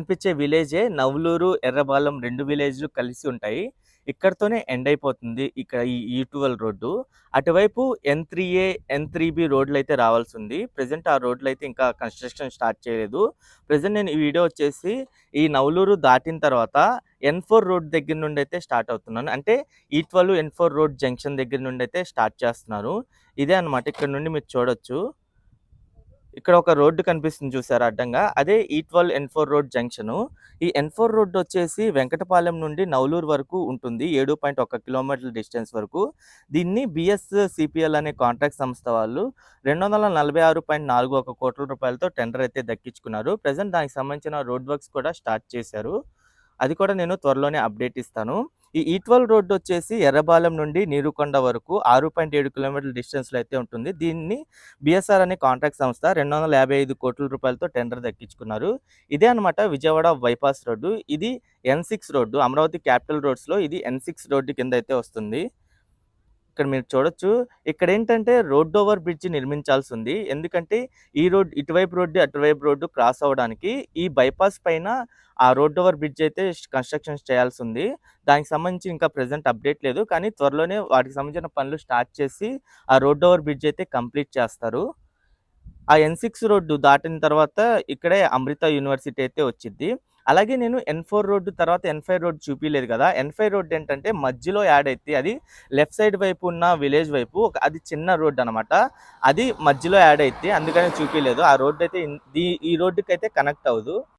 కనిపించే విలేజే నవలూరు ఎర్రబాలెం రెండు విలేజ్లు కలిసి ఉంటాయి. ఇక్కడతోనే ఎండ్ అయిపోతుంది ఇక్కడ ఈ ఈ ట్వెల్వ్ రోడ్డు. అటువైపు N three A N three B రోడ్లు అయితే రావాల్సి ఉంది ప్రజెంట్ ఆ రోడ్లు అయితే ఇంకా కన్స్ట్రక్షన్ స్టార్ట్ చేయలేదు. ప్రజెంట్ నేను ఈ వీడియో వచ్చేసి ఈ నవలూరు దాటిన తర్వాత ఎన్ ఫోర్ రోడ్ దగ్గర నుండి అయితే స్టార్ట్ అవుతున్నాను. అంటే ఈ twelve N four road junction దగ్గర నుండి అయితే స్టార్ట్ చేస్తున్నారు. ఇదే అన్నమాట ఇక్కడ నుండి మీరు చూడొచ్చు. ఇక్కడ ఒక రోడ్డు కనిపిస్తుంది చూసారు అడ్డంగా? అదే e ఈ twelve N four road junction ఈ ఎన్ ఫోర్ రోడ్ వచ్చేసి వెంకటపాలెం నుండి నవలూరు వరకు ఉంటుంది ఏడు పాయింట్ ఒక కిలోమీటర్ల డిస్టెన్స్ వరకు. దీన్ని బిఎస్ సిపిఎల్ అనే కాంట్రాక్ట్ సంస్థ వాళ్ళు రెండు వందల నలభై ఆరు పాయింట్ నాలుగు ఒక కోట్ల రూపాయలతో టెండర్ అయితే దక్కించుకున్నారు. ప్రజెంట్ దానికి సంబంధించిన రోడ్ వర్క్స్ కూడా స్టార్ట్ చేశారు. అది కూడా నేను త్వరలోనే అప్డేట్ ఇస్తాను. ఈ ఈట్వల్ రోడ్డు వచ్చేసి ఎర్రబాలెం నుండి నీరుకొండ వరకు ఆరు పాయింట్ ఏడు కిలోమీటర్ల డిస్టెన్స్లో అయితే ఉంటుంది. దీన్ని బిఎస్ఆర్ అనే కాంట్రాక్ట్ సంస్థ రెండు వందల యాభై ఐదు కోట్ల రూపాయలతో టెండర్ దక్కించుకున్నారు. ఇదే అనమాట విజయవాడ బైపాస్ రోడ్డు. ఇది N six road. Amaravati capital రోడ్స్లో ఇది ఎన్ సిక్స్ రోడ్డు కింద అయితే వస్తుంది. ఇక్కడ మీరు చూడొచ్చు. ఇక్కడ ఏంటంటే రోడ్ ఓవర్ బ్రిడ్జ్ నిర్మించాల్సి ఉంది ఎందుకంటే ఈ రోడ్ ఇటువైపు రోడ్డు అటువైపు రోడ్డు క్రాస్ అవ్వడానికి ఈ బైపాస్ పైన ఆ రోడ్ ఓవర్ బ్రిడ్జ్ అయితే కన్స్ట్రక్షన్ చేయాల్సి ఉంది దానికి సంబంధించి ఇంకా ప్రజెంట్ అప్డేట్ లేదు. కానీ త్వరలోనే వాటికి సంబంధించిన పనులు స్టార్ట్ చేసి ఆ రోడ్ ఓవర్ బ్రిడ్జ్ అయితే కంప్లీట్ చేస్తారు. ఆ ఎన్ సిక్స్ రోడ్డు దాటిన తర్వాత ఇక్కడే అమృత యూనివర్సిటీ అయితే వచ్చింది అలాగే నేను ఎన్ ఫోర్ రోడ్డు తర్వాత ఎన్ ఫైవ్ రోడ్ చూపించలేదు కదా. ఎన్ ఫైవ్ రోడ్ ఏంటంటే మధ్యలో యాడ్ అయితే అది లెఫ్ట్ సైడ్ వైపు ఉన్న విలేజ్ వైపు ఒక అది చిన్న రోడ్ అనమాట అది మధ్యలో యాడ్ అయితే అందుకని చూపించలేదు ఆ రోడ్డు అయితే ఈ రోడ్డుకి అయితే కనెక్ట్ అవ్వదు.